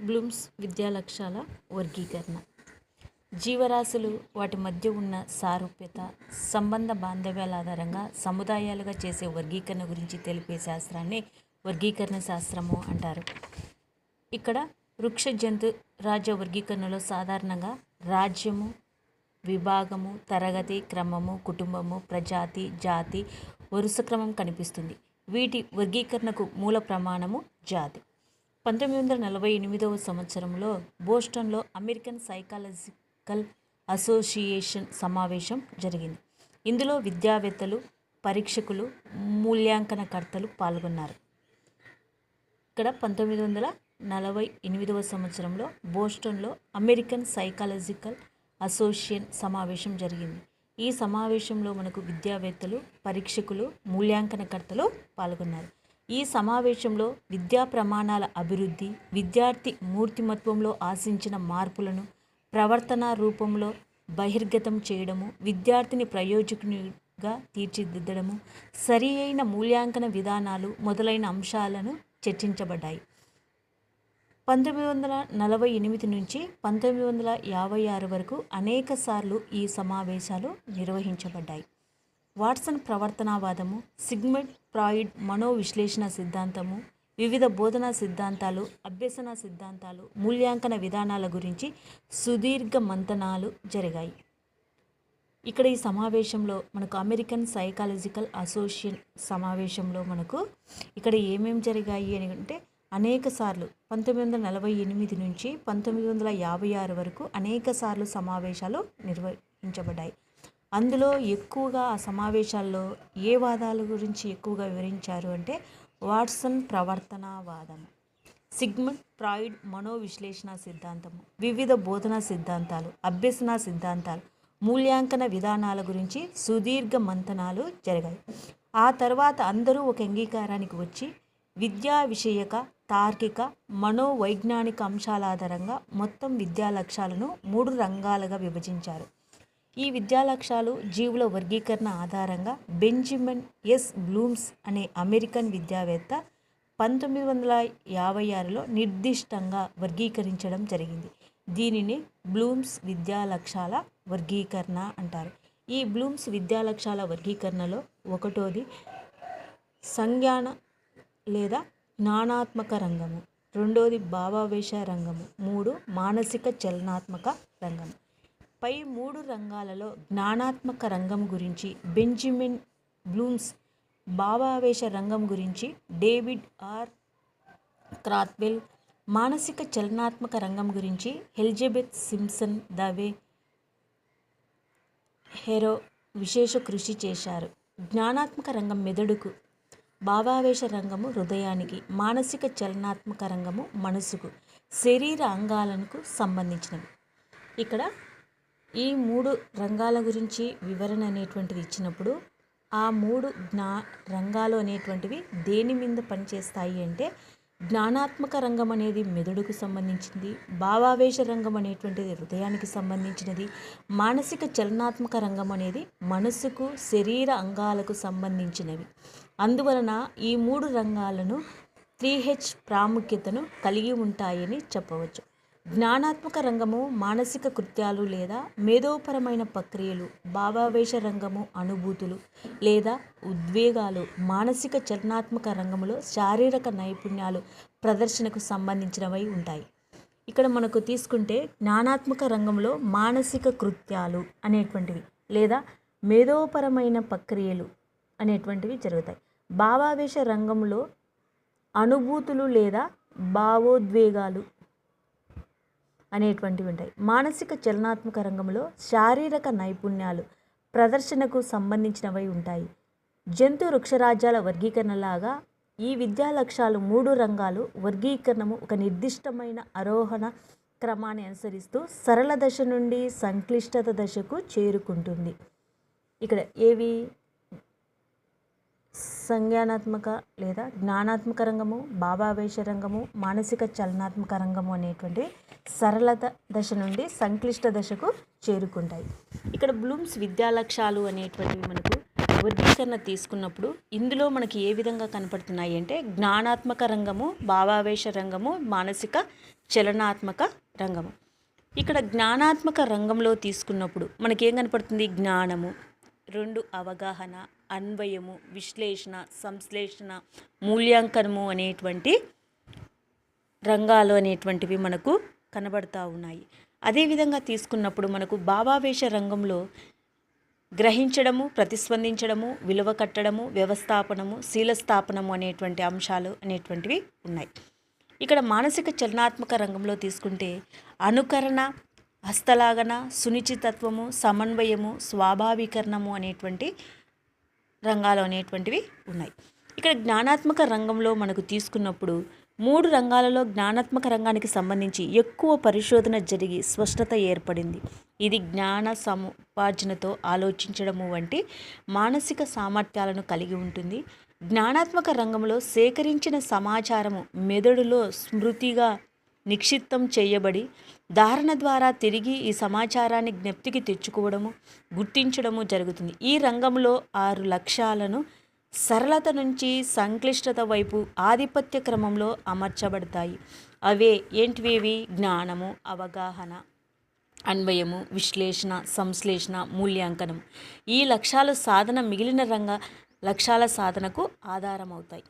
Bloom's విద్యా లక్ష్యాల వర్గీకరణ. జీవరాశులు వాటి మధ్య ఉన్న సారూప్యత సంబంధ బాంధవ్యాల ఆధారంగా సముదాయాలుగా చేసే వర్గీకరణ గురించి తెలిపే శాస్త్రాన్ని వర్గీకరణ శాస్త్రము అంటారు. ఇక్కడ వృక్ష జంతు రాజ్య వర్గీకరణలో సాధారణంగా రాజ్యము విభాగము తరగతి క్రమము కుటుంబము ప్రజాతి జాతి వరుస క్రమం కనిపిస్తుంది. వీటి వర్గీకరణకు మూల ప్రమాణము జాతి. పంతొమ్మిది వందల నలభై ఎనిమిదవ సంవత్సరంలో బోస్టన్లో అమెరికన్ సైకాలజికల్ అసోసియేషన్ సమావేశం జరిగింది. ఇందులో విద్యావేత్తలు పరీక్షకులు మూల్యాంకనకర్తలు పాల్గొన్నారు. ఇక్కడ పంతొమ్మిది వందల నలభై ఎనిమిదవ సంవత్సరంలో బోస్టన్లో అమెరికన్ సైకాలజికల్ అసోసియేషన్ సమావేశం జరిగింది. ఈ సమావేశంలో మనకు విద్యావేత్తలు పరీక్షకులు మూల్యాంకనకర్తలు పాల్గొన్నారు. ఈ సమావేశంలో విద్యా ప్రమాణాల అభివృద్ధి విద్యార్థి మూర్తిమత్వంలో ఆశించిన మార్పులను ప్రవర్తన రూపంలో బహిర్గతం చేయడము విద్యార్థిని ప్రయోజకునిగా తీర్చిదిద్దడము సరి అయిన మూల్యాంకన విధానాలు మొదలైన అంశాలను చర్చించబడ్డాయి. పంతొమ్మిది వందల నలభై ఎనిమిది నుంచి పంతొమ్మిది వందల యాభై ఆరు వరకు అనేక సార్లు ఈ సమావేశాలు నిర్వహించబడ్డాయి. వాట్సన్ ప్రవర్తనావాదము సిగ్మెంట్ ఫ్రాయిడ్ మనోవిశ్లేషణ సిద్ధాంతము వివిధ బోధనా సిద్ధాంతాలు అభ్యసన సిద్ధాంతాలు మూల్యాంకన విధానాల గురించి సుదీర్ఘ మంతనాలు జరిగాయి. ఇక్కడ ఈ సమావేశంలో మనకు అమెరికన్ సైకాలజికల్ అసోసియేషన్ సమావేశంలో మనకు ఇక్కడ ఏమేమి జరిగాయి అని అంటే అనేక సార్లు పంతొమ్మిది వందల నలభై ఎనిమిది నుంచి పంతొమ్మిది వందల యాభై ఆరు వరకు అనేక సార్లు సమావేశాలు నిర్వహించబడ్డాయి. అందులో ఎక్కువగా ఆ సమావేశాల్లో ఏ వాదాల గురించి ఎక్కువగా వివరించారు అంటే వాట్సన్ ప్రవర్తనవాదం సిగ్మండ్ ఫ్రాయిడ్ మనోవిశ్లేషణ సిద్ధాంతము వివిధ బోధనా సిద్ధాంతాలు అభ్యసన సిద్ధాంతాలు మూల్యాంకన విధానాల గురించి సుదీర్ఘ మంతనాలు జరిగాయి. ఆ తర్వాత అందరూ ఒక అంగీకారానికి వచ్చి విద్యా విషయక తార్కిక మనోవైజ్ఞానిక అంశాల ఆధారంగా మొత్తం విద్యా లక్ష్యాలను మూడు రంగాలుగా విభజించారు. ఈ విద్యా లక్ష్యాలు జీవుల వర్గీకరణ ఆధారంగా బెంజమిన్ ఎస్ బ్లూమ్స్ అనే అమెరికన్ విద్యావేత్త పంతొమ్మిది వందల యాభై ఆరులో నిర్దిష్టంగా వర్గీకరించడం జరిగింది. దీనిని బ్లూమ్స్ విద్యా లక్ష్యాల వర్గీకరణ అంటారు. ఈ బ్లూమ్స్ విద్యా లక్ష్యాల వర్గీకరణలో ఒకటోది సంజ్ఞాన లేదా జ్ఞానాత్మక రంగము. రెండోది భావావేశ రంగము. మూడు మానసిక చలనాత్మక రంగము. పై మూడు రంగాలలో జ్ఞానాత్మక రంగం గురించి బెంజమిన్ బ్లూమ్స్ భావావేశ రంగం గురించి డేవిడ్ ఆర్ క్రాత్వెల్ మానసిక చలనాత్మక రంగం గురించి ఎలిజబెత్ సింప్సన్ దవే హెరో విశేష కృషి చేశారు. జ్ఞానాత్మక రంగం మెదడుకు భావావేశ రంగము హృదయానికి మానసిక చలనాత్మక రంగము మనసుకు శరీర అంగాలకు సంబంధించినవి. ఇక్కడ ఈ మూడు రంగాల గురించి వివరణ అనేటువంటిది ఇచ్చినప్పుడు ఆ మూడు జ్ఞా రంగాలు అనేటువంటివి దేని మీద పనిచేస్తాయి అంటే జ్ఞానాత్మక రంగం అనేది మెదడుకు సంబంధించింది భావావేశ రంగం అనేటువంటిది హృదయానికి సంబంధించినది మానసిక చలనాత్మక రంగం అనేది మనసుకు శరీర అంగాలకు సంబంధించినవి. అందువలన ఈ మూడు రంగాలను త్రీ హెచ్ ప్రాముఖ్యతను కలిగి ఉంటాయని చెప్పవచ్చు. జ్ఞానాత్మక రంగము మానసిక కృత్యాలు లేదా మేధోపరమైన ప్రక్రియలు భావావేశ రంగము అనుభూతులు లేదా ఉద్వేగాలు మానసిక చలనాత్మక రంగంలో శారీరక నైపుణ్యాలు ప్రదర్శనకు సంబంధించినవై ఉంటాయి. ఇక్కడ మనకు తీసుకుంటే జ్ఞానాత్మక రంగంలో మానసిక కృత్యాలు అనేటువంటివి లేదా మేధోపరమైన ప్రక్రియలు అనేటువంటివి జరుగుతాయి. భావావేశ రంగంలో అనుభూతులు లేదా భావోద్వేగాలు అనేటువంటివి ఉంటాయి మానసిక చలనాత్మక రంగంలో శారీరక నైపుణ్యాలు ప్రదర్శనకు సంబంధించినవై ఉంటాయి. జంతు వృక్షరాజ్యాల వర్గీకరణలాగా ఈ విద్యా లక్ష్యాలు మూడు రంగాలు వర్గీకరణము ఒక నిర్దిష్టమైన ఆరోహణ క్రమాన్ని అనుసరిస్తూ సరళ దశ నుండి సంక్లిష్టత దశకు చేరుకుంటుంది. ఇక్కడ ఏవి? సంజ్ఞానాత్మక లేదా జ్ఞానాత్మక రంగము భావావేశ రంగము మానసిక చలనాత్మక రంగము అనేటువంటి సరళత దశ నుండి సంక్లిష్ట దశకు చేరుకుంటాయి. ఇక్కడ బ్లూమ్స్ విద్యా లక్ష్యాలు అనేటువంటివి మనకు వర్గీకరణ తీసుకున్నప్పుడు ఇందులో మనకి ఏ విధంగా కనపడుతున్నాయి అంటే జ్ఞానాత్మక రంగము భావావేశ రంగము మానసిక చలనాత్మక రంగము. ఇక్కడ జ్ఞానాత్మక రంగంలో తీసుకున్నప్పుడు మనకేం కనపడుతుంది? జ్ఞానము. రెండు అవగాహన అన్వయము విశ్లేషణ సంశ్లేషణ మూల్యాంకనము అనేటువంటి రంగాలు అనేటువంటివి మనకు కనబడతా ఉన్నాయి. అదేవిధంగా తీసుకున్నప్పుడు మనకు భావావేశ రంగంలో గ్రహించడము ప్రతిస్పందించడము విలువ కట్టడము వ్యవస్థాపనము శీలస్థాపనము అనేటువంటి అంశాలు అనేటువంటివి ఉన్నాయి. ఇక్కడ మానసిక చలనాత్మక రంగంలో తీసుకుంటే అనుకరణ హస్తలాగన సునిశ్చితత్వము సమన్వయము స్వాభావీకరణము అనేటువంటి రంగాలు అనేటువంటివి ఉన్నాయి. ఇక్కడ జ్ఞానాత్మక రంగంలో మనకు తీసుకున్నప్పుడు మూడు రంగాలలో జ్ఞానాత్మక రంగానికి సంబంధించి ఎక్కువ పరిశోధన జరిగి స్పష్టత ఏర్పడింది. ఇది జ్ఞాన సముపార్జనతో ఆలోచించడము వంటి మానసిక సామర్థ్యాలను కలిగి ఉంటుంది. జ్ఞానాత్మక రంగంలో సేకరించిన సమాచారము మెదడులో స్మృతిగా నిక్షిప్తం చేయబడి ధారణ ద్వారా తిరిగి ఈ సమాచారాన్ని జ్ఞప్తికి తెచ్చుకోవడము గుర్తించడము జరుగుతుంది. ఈ రంగంలో ఆరు లక్ష్యాలను సరళత నుంచి సంక్లిష్టత వైపు ఆధిపత్య క్రమంలో అమర్చబడతాయి. అవే ఏంటివేవి? జ్ఞానము అవగాహన అన్వయము విశ్లేషణ సంశ్లేషణ మూల్యాంకనం. ఈ లక్ష్యాల సాధన మిగిలిన రంగ లక్ష్యాల సాధనకు ఆధారమవుతాయి.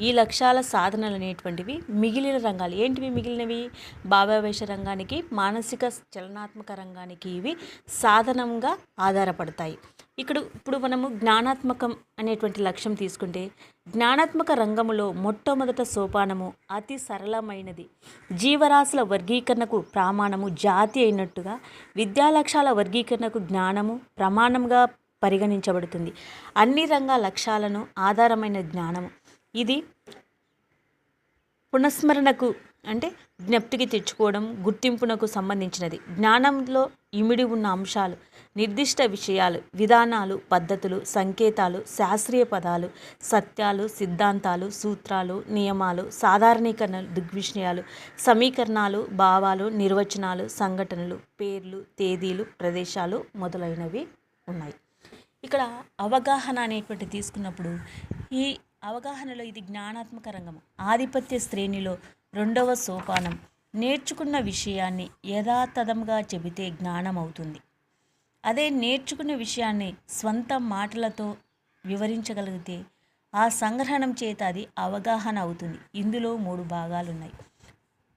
ఈ లక్ష్యాల సాధనలు అనేటువంటివి మిగిలిన రంగాలు. ఏంటివి మిగిలినవి? భావావేశ రంగానికి మానసిక చలనాత్మక రంగానికి ఇవి సాధనంగా ఆధారపడతాయి. ఇక్కడ ఇప్పుడు మనము జ్ఞానాత్మకం అనేటువంటి లక్ష్యం తీసుకుంటే జ్ఞానాత్మక రంగములో మొట్టమొదట సోపానము అతి సరళమైనది. జీవరాశుల వర్గీకరణకు ప్రమాణము జాతి అయినట్టుగా విద్యా లక్ష్యాల వర్గీకరణకు జ్ఞానము ప్రమాణంగా పరిగణించబడుతుంది. అన్ని రంగ లక్ష్యాలను ఆధారమైన జ్ఞానము. ఇది పునఃస్మరణకు అంటే జ్ఞప్తికి తెచ్చుకోవడం గుర్తింపునకు సంబంధించినది. జ్ఞానంలో ఇమిడి ఉన్న అంశాలు నిర్దిష్ట విషయాలు విధానాలు పద్ధతులు సంకేతాలు శాస్త్రీయ పదాలు సత్యాలు సిద్ధాంతాలు సూత్రాలు నియమాలు సాధారణీకరణలు దృగ్విషయాలు సమీకరణాలు భావాలు నిర్వచనాలు సంఘటనలు పేర్లు తేదీలు ప్రదేశాలు మొదలైనవి ఉన్నాయి. ఇక్కడ అవగాహన అనేటువంటి తీసుకున్నప్పుడు ఈ అవగాహనలో ఇది జ్ఞానాత్మక రంగము. ఆధిపత్య శ్రేణిలో రెండవ సోపానం. నేర్చుకున్న విషయాన్ని యథాతథంగా చెబితే జ్ఞానం అవుతుంది అదే నేర్చుకున్న విషయాన్ని స్వంత మాటలతో వివరించగలిగితే ఆ సంగ్రహణం చేత అది అవగాహన అవుతుంది. ఇందులో మూడు భాగాలు ఉన్నాయి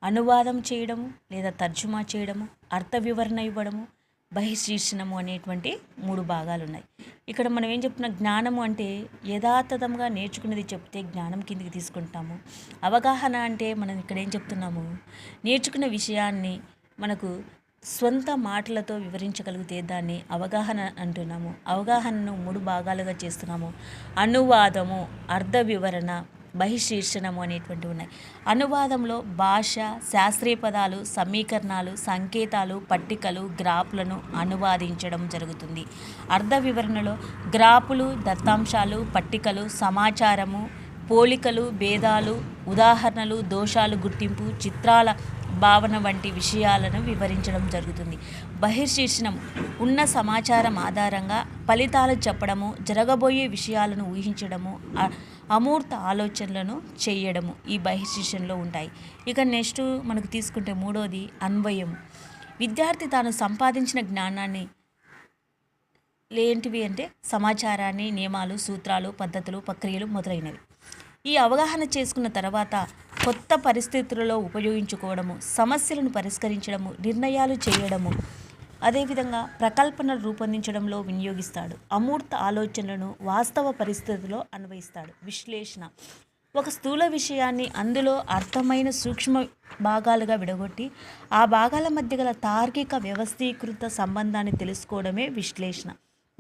అనువాదం చేయడము లేదా తర్జుమా చేయడము అర్థ వివరణ ఇవ్వడము బహిశీర్షణము అనేటువంటి మూడు భాగాలు ఉన్నాయి ఇక్కడ మనం ఏం చెప్తున్నాం జ్ఞానము అంటే యథాతథంగా నేర్చుకున్నది చెప్తే జ్ఞానం కిందికి తీసుకుంటాము. అవగాహన అంటే మనం ఇక్కడ ఏం చెప్తున్నాము నేర్చుకున్న విషయాన్ని మనకు స్వంత మాటలతో వివరించగలిగితే దాన్ని అవగాహన అంటున్నాము. అవగాహనను మూడు భాగాలుగా చేస్తున్నాము. అనువాదము అర్థ వివరణ బహిశీర్షణము అనేటువంటివి ఉన్నాయి. అనువాదంలో భాష శాస్త్రీయ పదాలు సమీకరణాలు సంకేతాలు పట్టికలు గ్రాఫ్లను అనువాదించడం జరుగుతుంది. అర్థ వివరణలో గ్రాఫులు దత్తాంశాలు పట్టికలు సమాచారము పోలికలు భేదాలు ఉదాహరణలు దోషాలు గుర్తింపు చిత్రాల భావన వంటి విషయాలను వివరించడం జరుగుతుంది. బహిర్శీర్షణం ఉన్న సమాచారం ఆధారంగా ఫలితాలు చెప్పడము జరగబోయే విషయాలను ఊహించడము అమూర్త ఆలోచనలను చేయడము ఈ బహిర్శిషణలో ఉంటాయి. ఇక నెక్స్ట్ మనకు తీసుకుంటే మూడోది అన్వయం. విద్యార్థి తాను సంపాదించిన జ్ఞానాన్ని లేంటివి అంటే సమాచారాన్ని నియమాలు సూత్రాలు పద్ధతులు ప్రక్రియలు మొదలైనవి. ఈ అవగాహన చేసుకున్న తర్వాత కొత్త పరిస్థితులలో ఉపయోగించుకోవడము సమస్యలను పరిష్కరించడము నిర్ణయాలు చేయడము అదేవిధంగా ప్రకల్పనలు రూపొందించడంలో వినియోగిస్తాడు. అమూర్త ఆలోచనలను వాస్తవ పరిస్థితుల్లో అన్వయిస్తాడు. విశ్లేషణ. ఒక స్థూల విషయాన్ని అందులో అర్థమైన సూక్ష్మ భాగాలుగా విడగొట్టి ఆ భాగాల మధ్య గల తార్కిక వ్యవస్థీకృత సంబంధాన్ని తెలుసుకోవడమే విశ్లేషణ.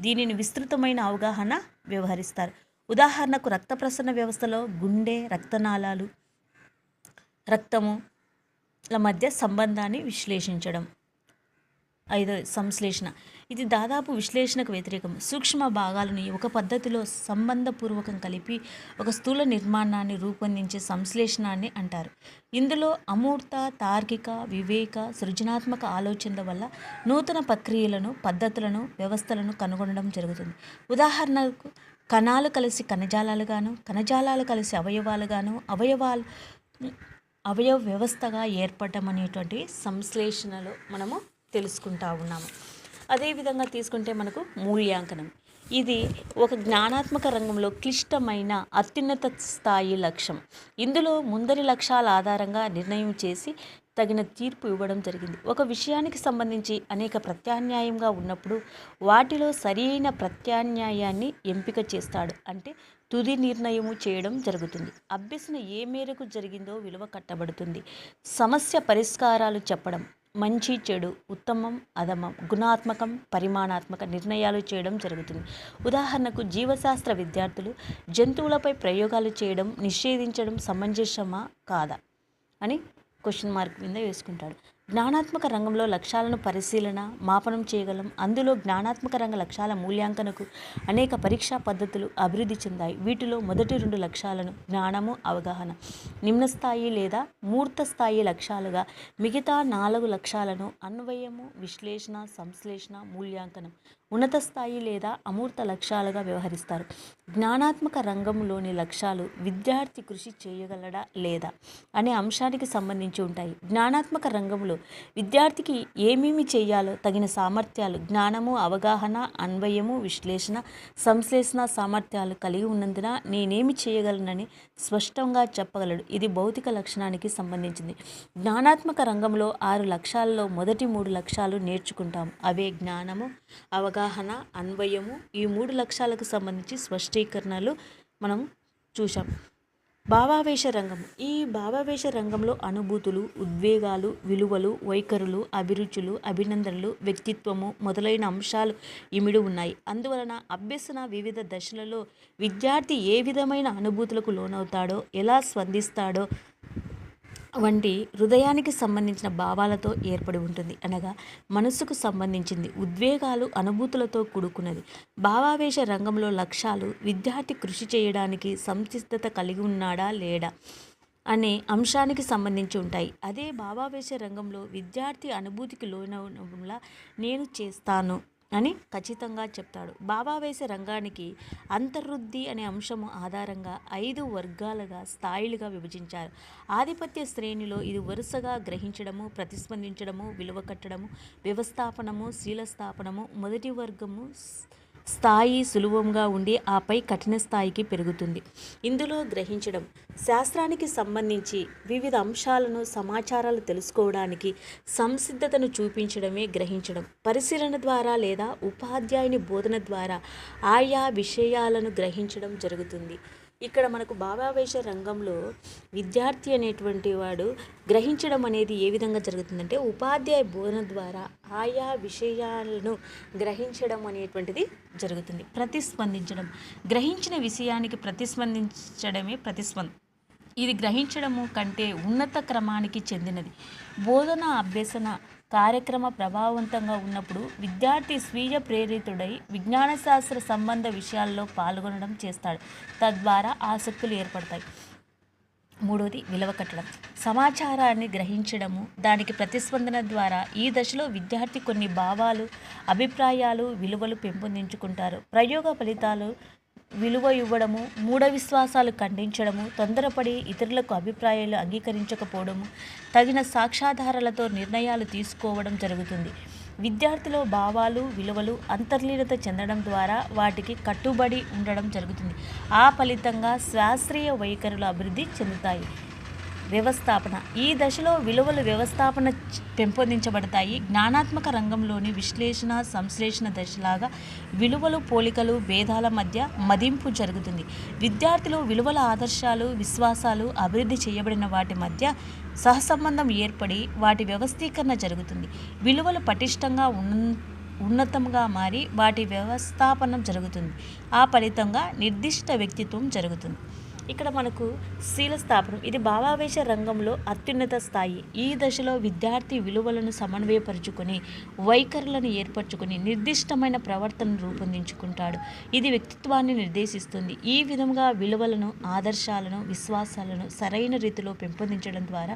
దీనిని విస్తృతమైన అవగాహన వ్యవహరిస్తారు. ఉదాహరణకు రక్త ప్రసరణ వ్యవస్థలో గుండె రక్తనాళాలు రక్తము మధ్య సంబంధాన్ని విశ్లేషించడం. ఐదో సంశ్లేషణ. ఇది దాదాపు విశ్లేషణకు వ్యతిరేకం. సూక్ష్మ భాగాలను ఒక పద్ధతిలో సంబంధపూర్వకం కలిపి ఒక స్థూల నిర్మాణాన్ని రూపొందించే సంశ్లేషణాన్ని అంటారు. ఇందులో అమూర్త తార్కిక వివేక సృజనాత్మక ఆలోచనల వల్ల నూతన ప్రక్రియలను పద్ధతులను వ్యవస్థలను కనుగొనడం జరుగుతుంది. ఉదాహరణకు కణాలు కలిసి కణజాలాలుగాను కణజాలాలు కలిసి అవయవాలుగాను అవయవాలు అవయవ వ్యవస్థగా ఏర్పడటం అనేటువంటి సంశ్లేషణలో మనము తెలుసుకుంటా ఉన్నాము. అదేవిధంగా తీసుకుంటే మనకు మూల్యాంకనం. ఇది ఒక జ్ఞానాత్మక రంగంలో క్లిష్టమైన అత్యున్నత స్థాయి లక్ష్యం. ఇందులో ముందరి లక్ష్యాల ఆధారంగా నిర్ణయం చేసి తగిన తీర్పు ఇవ్వడం జరిగింది. ఒక విషయానికి సంబంధించి అనేక ప్రత్యామ్నాయంగా ఉన్నప్పుడు వాటిలో సరైన ప్రత్యామ్నాయాన్ని ఎంపిక చేస్తాడు. అంటే తుది నిర్ణయము చేయడం జరుగుతుంది. అభ్యసన ఏ మేరకు జరిగిందో విలువ కట్టబడుతుంది. సమస్య పరిష్కారాలు చెప్పడం మంచి చెడు ఉత్తమం అధమం గుణాత్మకం పరిమాణాత్మక నిర్ణయాలు చేయడం జరుగుతుంది. ఉదాహరణకు జీవశాస్త్ర విద్యార్థులు జంతువులపై ప్రయోగాలు చేయడం నిషేధించడం సమంజసమా కాదా అని క్వశ్చన్ మార్క్ మీద వేసుకుంటాడు. జ్ఞానాత్మక రంగంలో లక్ష్యాలను పరిశీలన మాపనం చేయగలం. అందులో జ్ఞానాత్మక రంగ లక్ష్యాల మూల్యాంకనకు అనేక పరీక్షా పద్ధతులు అభివృద్ధి చెందాయి. వీటిలో మొదటి రెండు లక్ష్యాలను జ్ఞానము అవగాహన. నిమ్న స్థాయి లేదా మూర్త స్థాయి లక్ష్యాలుగా మిగతా నాలుగు లక్ష్యాలను అన్వయము విశ్లేషణ సంశ్లేషణ మూల్యాంకనం. ఉన్నత స్థాయి లేదా అమూర్త లక్ష్యాలుగా వ్యవహరిస్తారు. జ్ఞానాత్మక రంగంలోని లక్ష్యాలు విద్యార్థి కృషి చేయగలడా లేదా అనే అంశానికి సంబంధించి ఉంటాయి. జ్ఞానాత్మక రంగంలో విద్యార్థికి ఏమేమి చేయాలో తగిన సామర్థ్యాలు జ్ఞానము అవగాహన అన్వయము విశ్లేషణ సంశ్లేషణ సామర్థ్యాలు కలిగి ఉన్నందున నేనేమి చేయగలనని స్పష్టంగా చెప్పగలడు. ఇది భౌతిక లక్షణానికి సంబంధించింది. జ్ఞానాత్మక రంగంలో ఆరు లక్ష్యాలలో మొదటి మూడు లక్ష్యాలు నేర్చుకుంటాం. అవే జ్ఞానము అవగాహన అన్వయము ఈ మూడు లక్ష్యాలకు సంబంధించి స్పష్టీకరణలు మనం చూసాం భావావేశ రంగం. ఈ భావావేశ రంగంలో అనుభూతులు ఉద్వేగాలు విలువలు వైఖరులు అభిరుచులు అభినందనలు వ్యక్తిత్వము మొదలైన అంశాలు ఇమిడి ఉన్నాయి. అందువలన అభ్యసన వివిధ దశలలో విద్యార్థి ఏ విధమైన అనుభూతులకు లోనవుతాడో ఎలా స్పందిస్తాడో వంటి హృదయానికి సంబంధించిన భావాలతో ఏర్పడి ఉంటుంది. అనగా మనస్సుకు సంబంధించింది ఉద్వేగాలు అనుభూతులతో కూడుకున్నది. భావావేశ రంగంలో లక్ష్యాలు విద్యార్థి కృషి చేయడానికి సంసిద్ధత కలిగి ఉన్నాడా లేడా అనే అంశానికి సంబంధించి ఉంటాయి. అదే భావావేశ రంగంలో విద్యార్థి అనుభూతికి లోనవడంలా నేను చేస్తాను. అని ఖచ్చితంగా చెప్తాడు. బాబా వేసే రంగానికి అంతర్వృద్ధి అనే అంశము ఆధారంగా ఐదు వర్గాలుగా స్థాయిలుగా విభజించారు. ఆధిపత్య శ్రేణిలో ఇది వరుసగా గ్రహించడము ప్రతిస్పందించడము విలువ కట్టడము వ్యవస్థాపనము శీలస్థాపనము మొదటి వర్గము స్థాయి సులభంగా ఉండి ఆపై కఠిన స్థాయికి పెరుగుతుంది. ఇందులో గ్రహించడం శాస్త్రానికి సంబంధించి వివిధ అంశాలను సమాచారాలు తెలుసుకోవడానికి సంసిద్ధతను చూపించడమే గ్రహించడం. పరిశీలన ద్వారా లేదా ఉపాధ్యాయుని బోధన ద్వారా ఆయా విషయాలను గ్రహించడం జరుగుతుంది. ఇక్కడ మనకు భావావేశ రంగంలో విద్యార్థి అనేటువంటి వాడు గ్రహించడం అనేది ఏ విధంగా జరుగుతుందంటే ఉపాధ్యాయ బోధన ద్వారా ఆయా విషయాలను గ్రహించడం అనేటువంటిది జరుగుతుంది. ప్రతిస్పందించడం. గ్రహించిన విషయానికి ప్రతిస్పందించడమే ప్రతిస్పంద ఇది గ్రహించడము కంటే ఉన్నత క్రమానికి చెందినది. బోధన అభ్యసన కార్యక్రమ ప్రభావవంతంగా ఉన్నప్పుడు విద్యార్థి స్వీయ ప్రేరితుడై విజ్ఞాన శాస్త్ర సంబంధ విషయాల్లో పాల్గొనడం చేస్తాడు. తద్వారా ఆసక్తులు ఏర్పడతాయి. మూడోది విలువ కట్టడం సమాచారాన్ని గ్రహించడము దానికి ప్రతిస్పందన ద్వారా ఈ దశలో విద్యార్థి కొన్ని భావాలు అభిప్రాయాలు విలువలు పెంపొందించుకుంటారు. ప్రయోగ ఫలితాలు విలువ ఇవ్వడము మూఢ విశ్వాసాలు ఖండించడము తొందరపడి ఇతరులకు అభిప్రాయాలు అంగీకరించకపోవడము తగిన సాక్ష్యాధారాలతో నిర్ణయాలు తీసుకోవడం జరుగుతుంది. విద్యార్థిలో భావాలు విలువలు అంతర్లీనత చెందడం ద్వారా వాటికి కట్టుబడి ఉండడం జరుగుతుంది. ఆ ఫలితంగా శాస్త్రీయ వైఖరులు అభివృద్ధి చెందుతాయి. వ్యవస్థాపన. ఈ దశలో విలువలు వ్యవస్థాపన పెంపొందించబడతాయి. జ్ఞానాత్మక రంగంలోని విశ్లేషణ సంశ్లేషణ దశలాగా విలువలు పోలికలు భేదాల మధ్య మదింపు జరుగుతుంది. విద్యార్థులు విలువల ఆదర్శాలు విశ్వాసాలు అభివృద్ధి చేయబడిన వాటి మధ్య సహసంబంధం ఏర్పడి వాటి వ్యవస్థీకరణ జరుగుతుంది. విలువలు పటిష్టంగా ఉన్న ఉన్నతంగా మారి వాటి వ్యవస్థాపనం జరుగుతుంది. ఆ ఫలితంగా నిర్దిష్ట వ్యక్తిత్వం జరుగుతుంది. ఇక్కడ మనకు శీల స్థాపనం. ఇది భావావేశ రంగంలో అత్యున్నత స్థాయి. ఈ దశలో విద్యార్థి విలువలను సమన్వయపరుచుకొని వైఖరులను ఏర్పరచుకొని నిర్దిష్టమైన ప్రవర్తనను రూపొందించుకుంటాడు. ఇది వ్యక్తిత్వాన్ని నిర్దేశిస్తుంది. ఈ విధంగా విలువలను ఆదర్శాలను విశ్వాసాలను సరైన రీతిలో పెంపొందించడం ద్వారా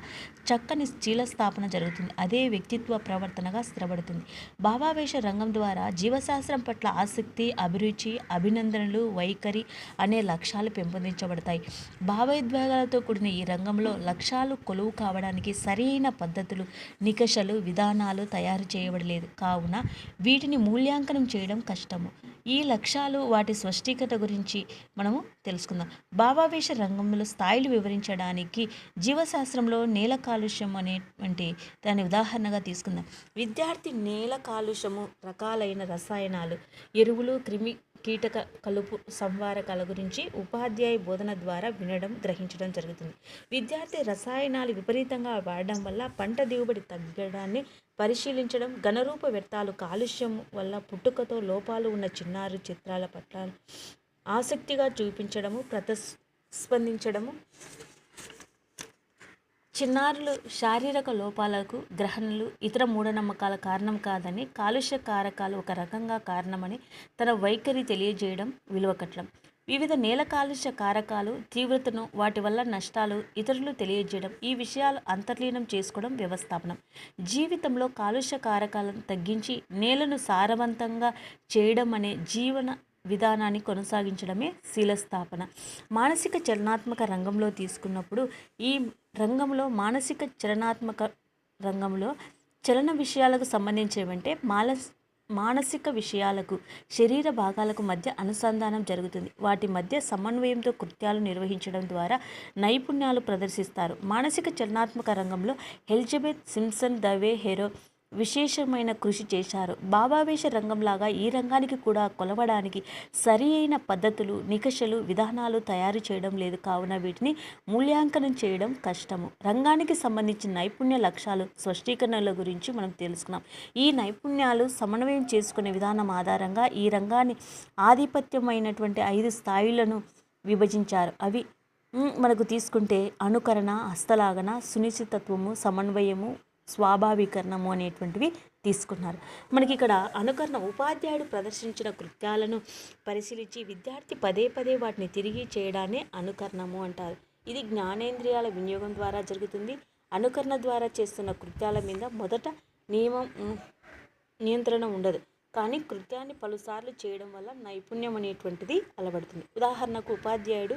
చక్కని శీలస్థాపన జరుగుతుంది. అదే వ్యక్తిత్వ ప్రవర్తనగా స్థిరపడుతుంది. భావావేశ రంగం ద్వారా జీవశాస్త్రం పట్ల ఆసక్తి అభిరుచి అభినందనలు వైఖరి అనే లక్ష్యాలు పెంపొందించబడతాయి. భావోద్వేగాలతో కూడిన ఈ రంగంలో లక్ష్యాలు కొలువు కావడానికి సరైన పద్ధతులు నికషలు విధానాలు తయారు చేయబడలేదు. కావున వీటిని మూల్యాంకనం చేయడం కష్టము. ఈ లక్ష్యాలు వాటి స్పష్టీకత గురించి మనము తెలుసుకుందాం. భావావేశ రంగంలో స్థాయిలు వివరించడానికి జీవశాస్త్రంలో నేల కాలుష్యం అనేటువంటి దాని ఉదాహరణగా తీసుకుందాం. విద్యార్థి నేల కాలుష్యము రకాలైన రసాయనాలు ఎరువులు క్రిమి కీటక కలుపు సంవారకాల గురించి ఉపాధ్యాయ బోధన ద్వారా వినడం గ్రహించడం జరుగుతుంది. విద్యార్థి రసాయనాలు విపరీతంగా వాడడం వల్ల పంట దిగుబడి తగ్గడాన్ని పరిశీలించడం ఘనరూప వ్యర్థాలు కాలుష్యం వల్ల పుట్టుకతో లోపాలు ఉన్న చిన్నారు చిత్రాల పట్ల ఆసక్తిగా చూపించడము ప్రతిస్పందించడము చిన్నారులు శారీరక లోపాలకు గ్రహణలు ఇతర మూఢనమ్మకాల కారణం కాదని కాలుష్య కారకాలు ఒక రకంగా కారణమని తన వైఖరి తెలియజేయడం విలువకట్లం. వివిధ నేల కాలుష్య కారకాలు తీవ్రతను వాటి వల్ల నష్టాలు ఇతరులు తెలియజేయడం ఈ విషయాలు అంతర్లీనం చేసుకోవడం వ్యవస్థాపనం. జీవితంలో కాలుష్య కారకాలను తగ్గించి నేలను సారవంతంగా చేయడం అనే జీవన విధానాన్ని కొనసాగించడమే శీలస్థాపన. మానసిక చలనాత్మక రంగంలో తీసుకున్నప్పుడు ఈ రంగంలో మానసిక చలనాత్మక రంగంలో చలన విషయాలకు సంబంధించినవంటే మానస్ మానసిక విషయాలకు శరీర భాగాలకు మధ్య అనుసంధానం జరుగుతుంది. వాటి మధ్య సమన్వయంతో కృత్యాలు నిర్వహించడం ద్వారా నైపుణ్యాలు ప్రదర్శిస్తారు. మానసిక చలనాత్మక రంగంలో ఎలిజబెత్ సిమ్సన్ దవే హెరో విశేషమైన కృషి చేశారు. బాబావేష రంగంలాగా ఈ రంగానికి కూడా కొలవడానికి సరి అయిన పద్ధతులు నికషలు విధానాలు తయారు చేయడం లేదు. కావున వీటిని మూల్యాంకనం చేయడం కష్టము. రంగానికి సంబంధించిన నైపుణ్య లక్ష్యాలు స్పష్టీకరణల గురించి మనం తెలుసుకున్నాం. ఈ నైపుణ్యాలు సమన్వయం చేసుకునే విధానం ఆధారంగా ఈ రంగాన్ని ఆధిపత్యమైనటువంటి ఐదు స్థాయిలను విభజించారు. అవి మనకు తీసుకుంటే అనుకరణ హస్తలాగన సునిశ్చితత్వము సమన్వయము స్వాభావీకరణము అనేటువంటివి తీసుకున్నారు. మనకి ఇక్కడ అనుకరణ ఉపాధ్యాయుడు ప్రదర్శించిన కృత్యాలను పరిశీలించి విద్యార్థి పదే పదే వాటిని తిరిగి చేయడాన్ని అనుకరణము అంటారు. ఇది జ్ఞానేంద్రియాల వినియోగం ద్వారా జరుగుతుంది. అనుకరణ ద్వారా చేస్తున్న కృత్యాల మీద మొదట నియమం నియంత్రణ ఉండదు. కానీ కృత్యాన్ని పలుసార్లు చేయడం వల్ల నైపుణ్యం అనేటువంటిది అలవడుతుంది. ఉదాహరణకు ఉపాధ్యాయుడు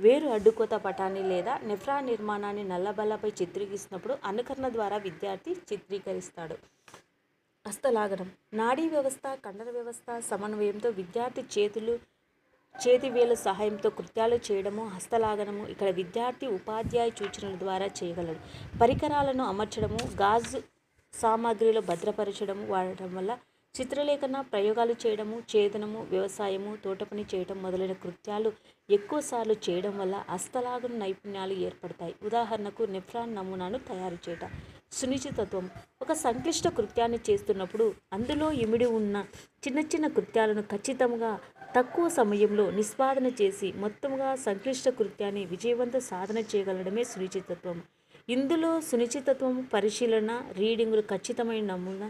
వేరు అడ్డుకోత పటాన్ని లేదా నెఫ్రా నిర్మాణాన్ని నల్లబల్లపై చిత్రీకరిస్తున్నప్పుడు అనుకరణ ద్వారా విద్యార్థి చిత్రీకరిస్తాడు. హస్తలాగనం. నాడీ వ్యవస్థ కండర వ్యవస్థ సమన్వయంతో విద్యార్థి చేతులు చేతి వేల సహాయంతో కృత్యాలు చేయడము హస్తలాగనము ఇక్కడ విద్యార్థి ఉపాధ్యాయ సూచనల ద్వారా చేయగలడు. పరికరాలను అమర్చడము గాజు సామాగ్రిలో భద్రపరచడము వాడటం వల్ల చిత్రలేఖన ప్రయోగాలు చేయడము ఛేదనము వ్యవసాయము తోటపని చేయడం మొదలైన కృత్యాలు ఎక్కువసార్లు చేయడం వల్ల హస్తలాగన నైపుణ్యాలు ఏర్పడతాయి. ఉదాహరణకు నెఫ్రాన్ నమూనాను తయారు చేయటం సునిశ్చితత్వం. ఒక సంక్లిష్ట కృత్యాన్ని చేస్తున్నప్పుడు అందులో ఇమిడి ఉన్న చిన్న చిన్న కృత్యాలను ఖచ్చితంగా తక్కువ సమయంలో నిష్పాదన చేసి మొత్తంగా సంక్లిష్ట కృత్యాన్ని విజయవంత సాధన చేయగలడమే సునిశ్చితత్వం. ఇందులో సునిశ్చితత్వం పరిశీలన రీడింగులు ఖచ్చితమైన నమూనా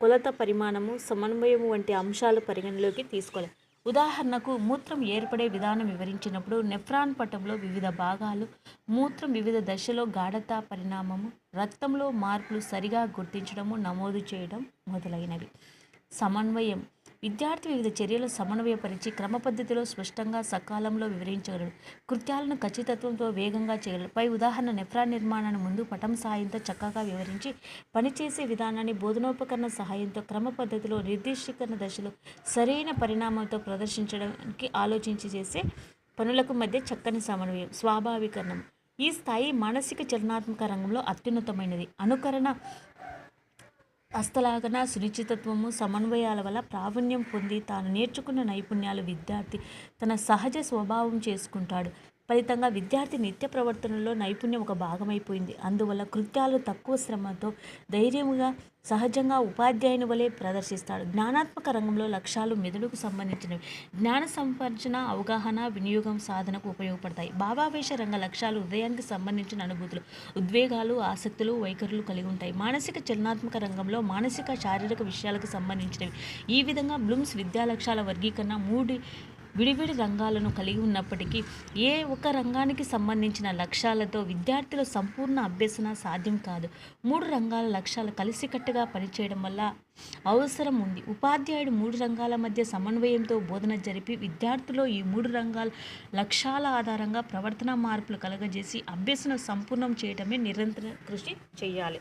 కొలత పరిమాణము సమన్వయము వంటి అంశాలు పరిగణలోకి తీసుకోవాలి ఉదాహరణకు మూత్రం ఏర్పడే విధానం వివరించినప్పుడు నెఫ్రాన్ పటంలో వివిధ భాగాలు మూత్రం వివిధ దశలో గాఢత పరిణామము రక్తంలో మార్పులు సరిగా గుర్తించడము నమోదు చేయడం మొదలైనవి. సమన్వయం విద్యార్థి వివిధ చర్యలు సమన్వయపరిచి క్రమ పద్ధతిలో స్పష్టంగా సకాలంలో వివరించగలడు. కృత్యాలను ఖచ్చితత్వంతో వేగంగా చేయగలడు. పై ఉదాహరణ నెఫ్రా నిర్మాణాన్ని ముందు పటం సాయంతో చక్కగా వివరించి పనిచేసే విధానాన్ని బోధనోపకరణ సహాయంతో క్రమ పద్ధతిలో నిర్దిష్టీకరణ దశలో సరైన పరిణామంతో ప్రదర్శించడానికి ఆలోచించి చేసే పనులకు మధ్య చక్కని సమన్వయం స్వాభావికరణం. ఈ స్థాయి మానసిక చలనాత్మక రంగంలో అత్యున్నతమైనది. అనుకరణ హస్తలాగన సునిశ్చితత్వము సమన్వయాల వల్ల ప్రావీణ్యం పొంది తాను నేర్చుకున్న నైపుణ్యాలు విద్యార్థి తన సహజ స్వభావం చేసుకుంటాడు. ఫలితంగా విద్యార్థి నిత్య ప్రవర్తనలో నైపుణ్యం ఒక భాగమైపోయింది. అందువల్ల కృత్యాలు తక్కువ శ్రమతో ధైర్యంగా సహజంగా ఉపాధ్యాయుని వలె ప్రదర్శిస్తాడు. జ్ఞానాత్మక రంగంలో లక్ష్యాలు మెదడుకు సంబంధించినవి. జ్ఞాన సంపర్జన అవగాహన వినియోగం సాధనకు ఉపయోగపడతాయి. భావావేశ రంగ లక్ష్యాలు హృదయానికి సంబంధించిన అనుభూతులు ఉద్వేగాలు ఆసక్తులు వైఖరులు కలిగి ఉంటాయి. మానసిక చలనాత్మక రంగంలో మానసిక శారీరక విషయాలకు సంబంధించినవి. ఈ విధంగా బ్లూమ్స్ విద్యా లక్ష్యాల వర్గీకరణ మూడు విడివిడి రంగాలను కలిగి ఉన్నప్పటికీ ఏ ఒక రంగానికి సంబంధించిన లక్ష్యాలతో విద్యార్థుల సంపూర్ణ అభ్యసన సాధ్యం కాదు. మూడు రంగాల లక్ష్యాలు కలిసికట్టుగా పనిచేయడం వల్ల అవసరం ఉంది. ఉపాధ్యాయుడు మూడు రంగాల మధ్య సమన్వయంతో బోధన జరిపి విద్యార్థుల్లో ఈ మూడు రంగాల లక్ష్యాల ఆధారంగా ప్రవర్తన మార్పులు కలగజేసి అభ్యసన సంపూర్ణం చేయడమే నిరంతర కృషి చేయాలి.